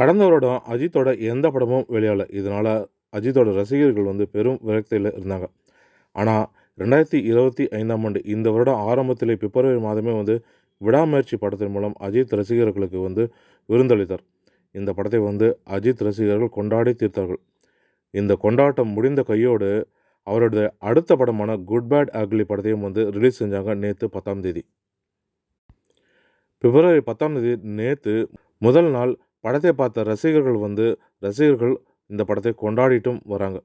கடந்த வருடம் அஜித்தோட எந்த படமும் வெளியாகல. இதனால் அஜித்தோட ரசிகர்கள் வந்து பெரும் விரக்தியில் இருந்தாங்க. ஆனால் ரெண்டாயிரத்தி இருபத்தி ஐந்தாம் ஆண்டு இந்த வருடம் ஆரம்பத்தில் பிப்ரவரி மாதமே வந்து விடாமுயற்சி படத்தின் மூலம் அஜித் ரசிகர்களுக்கு வந்து விருந்தளித்தார். இந்த படத்தை வந்து அஜித் ரசிகர்கள் கொண்டாடி தீர்த்தார்கள். இந்த கொண்டாட்டம் முடிந்த கையோடு அவருடைய அடுத்த படமான குட் பேட் அக்லி படத்தையும் வந்து ரிலீஸ் செஞ்சாங்க நேற்று பத்தாம் தேதி. பிப்ரவரி பத்தாம் தேதி நேற்று முதல் நாள் படத்தை பார்த்த ரசிகர்கள் வந்து ரசிகர்கள் இந்த படத்தை கொண்டாடிட்டும் வராங்க.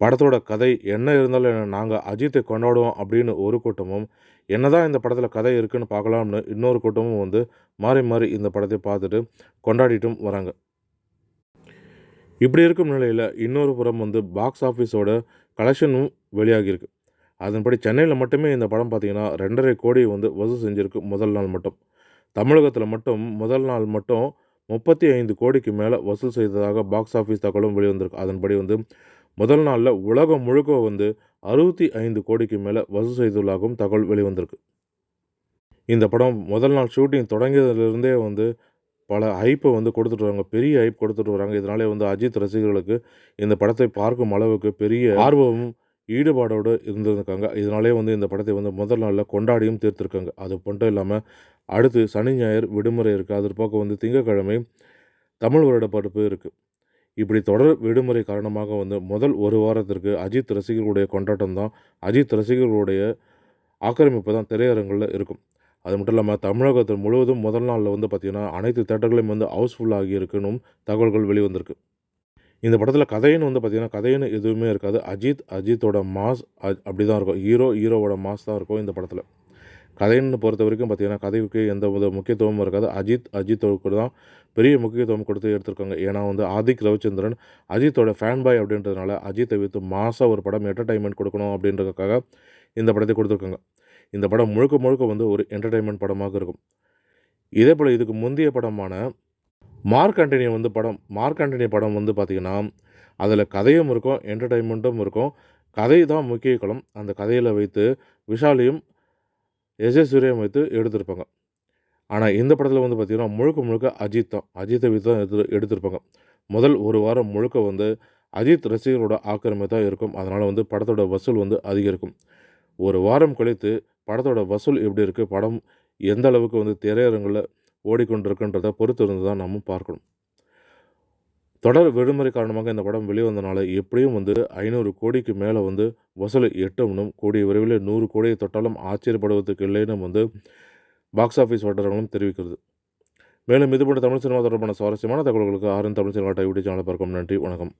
படத்தோட கதை என்ன இருந்தாலும் என்ன நாங்கள் அஜித்தை கொண்டாடுவோம் அப்படின்னு ஒரு கூட்டமும் என்னதான் இந்த படத்தில் கதை இருக்குன்னு பார்க்கலாம்னு இன்னொரு கூட்டமும் வந்து மாறி மாறி இந்த படத்தை பார்த்துட்டு கொண்டாடிட்டும் வராங்க. இப்படி இருக்கும் நிலையில் இன்னொரு புறம் வந்து பாக்ஸ் ஆஃபீஸோட கலெக்ஷனும் வெளியாகியிருக்கு. அதன்படி சென்னையில் மட்டுமே இந்த படம் பார்த்திங்கன்னா ரெண்டரை கோடி வந்து வசூல் செஞ்சுருக்கு முதல் நாள் மட்டும். தமிழகத்தில் மட்டும் முதல் நாள் மட்டும் முப்பத்தி ஐந்து கோடிக்கு மேலே வசூல் செய்ததாக பாக்ஸ் ஆஃபீஸ் தகவலும் வெளிவந்திருக்கு. அதன்படி வந்து முதல் நாளில் உலகம் முழுக்க வந்து அறுபத்தி ஐந்து கோடிக்கு மேலே வசூல் செய்துள்ளதாகவும் தகவல் வெளிவந்திருக்கு. இந்த படம் முதல் நாள் ஷூட்டிங் தொடங்கியதிலிருந்தே வந்து பல ஹைப்பை வந்து கொடுத்துட்டு வராங்க. பெரிய ஹைப் கொடுத்துட்டு வராங்க. இதனாலே வந்து அஜித் ரசிகர்களுக்கு இந்த படத்தை பார்க்கும் அளவுக்கு பெரிய ஆர்வமும் ஈடுபாடோடு இருந்திருக்காங்க. இதனாலே வந்து இந்த படத்தை வந்து முதல் நாளில் கொண்டாடியும் தீர்த்திருக்காங்க. அது மட்டும் இல்லாமல் அடுத்து சனி ஞாயிறு விடுமுறை இருக்குது அது பக்கம் வந்து திங்கக்கிழமை தமிழ் வருட படுப்பு இருக்குது இப்படி தொடர் விடுமுறை காரணமாக வந்து முதல் ஒரு வாரத்திற்கு அஜித் ரசிகர்களுடைய கொண்டாட்டம் தான். அஜித் ரசிகர்களுடைய ஆக்கிரமிப்பு தான் திரையரங்கில் இருக்கும். அது மட்டும் இல்லாமல் தமிழகத்தில் முழுவதும் முதல் நாளில் வந்து பார்த்திங்கன்னா அனைத்து தேட்டர்களையும் வந்து ஹவுஸ்ஃபுல் ஆகி இருக்குன்னு தகவல்கள் வெளிவந்திருக்கு. இந்த படத்தில் கதைன்னு வந்து பார்த்திங்கன்னா கதைன்னு எதுவுமே இருக்காது. அஜித் அஜித்தோட மாஸ் அப்படி தான் இருக்கும். ஹீரோ ஹீரோவோட மாஸ் தான் இருக்கும் இந்த படத்தில். கதைன்னு பொறுத்த வரைக்கும் பார்த்திங்கன்னா கதைக்கு எந்த வித முக்கியத்துவமும் இருக்காது. அஜித் அஜித்தோக்கு தான் பெரிய முக்கியத்துவம் கொடுத்து எடுத்திருக்காங்க. ஏன்னா வந்து ஆதிக் ரவிச்சந்திரன் அஜித்தோட ஃபேன் பாய் அப்படின்றதுனால அஜித்தை வைத்து மாசாக ஒரு படம் என்டர்டைன்மெண்ட் கொடுக்கணும் அப்படின்றதுக்காக இந்த படத்தை கொடுத்துருக்காங்க. இந்த படம் முழுக்க முழுக்க வந்து ஒரு என்டர்டைன்மெண்ட் படமாக இருக்கும். இதே போல் இதுக்கு முந்தைய படமான மார்க் ஆண்டனி வந்து படம் மார்க் ஆண்டனி படம் வந்து பார்த்திங்கன்னா அதில் கதையும் இருக்கும் என்டர்டைன்மெண்ட்டும் இருக்கும். கதை தான் முக்கிய களம். அந்த கதையில் வைத்து விஷாலையும் எஸ் வைத்து எடுத்திருப்பாங்க. ஆனால் இந்த படத்தில் வந்து பார்த்திங்கன்னா முழுக்க முழுக்க அஜித் தான். அஜித்தை வைத்து தான் எடுத்து எடுத்திருப்பாங்க. முதல் ஒரு வாரம் முழுக்க வந்து அஜித் ரசிகர்களோட ஆக்கிரமி தான் இருக்கும். அதனால் வந்து படத்தோட வசூல் வந்து அதிகரிக்கும். ஒரு வாரம் கழித்து படத்தோட வசூல் எப்படி இருக்குது படம் எந்த அளவுக்கு வந்து திரையரங்கில் ஓடிக்கொண்டிருக்குன்றதை பொறுத்து இருந்து தான் நம்ம பார்க்கணும். தொடர் விடுமுறை காரணமாக இந்த படம் வெளிவந்தனால எப்படியும் வந்து ஐநூறு கோடிக்கு மேலே வந்து வசூலை எட்டும்னும் கூடிய விரைவில் நூறு கோடியை தொட்டாலும் ஆச்சரியப்படுவதற்கு இல்லைன்னு வந்து பாக்ஸ் ஆஃபீஸ் வட்டாரங்களும் தெரிவிக்கிறது. மேலும் இது போன்ற தமிழ் சினிமா தொடர்பான சுவாரஸ்யமான தகவல்களுக்கு ஆறும் தமிழ் சினிமா யூடியூப் சேனலை பார்க்கும் நன்றி வணக்கம்.